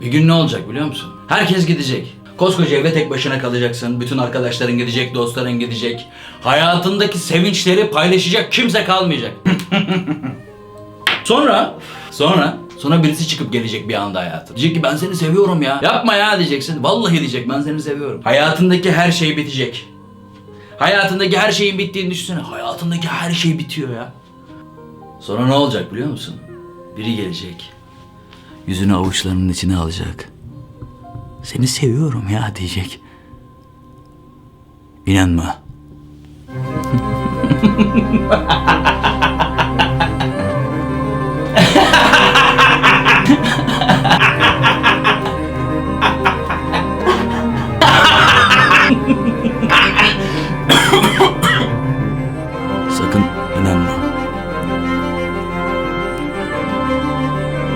Bir gün ne olacak biliyor musun? Herkes gidecek. Koskoca evde tek başına kalacaksın. Bütün arkadaşların gidecek, dostların gidecek. Hayatındaki sevinçleri paylaşacak kimse kalmayacak. sonra, sonra, sonra birisi çıkıp gelecek bir anda hayatına. Diyecek ki ben seni seviyorum ya. Yapma ya diyeceksin. Vallahi diyecek ben seni seviyorum. Hayatındaki her şey bitecek. Hayatındaki her şeyin bittiğini düşünsene. Hayatındaki her şey bitiyor ya. Sonra ne olacak biliyor musun? Biri gelecek. Yüzünü avuçlarının içine alacak. Seni seviyorum ya diyecek. İnanma. Sakın inanma.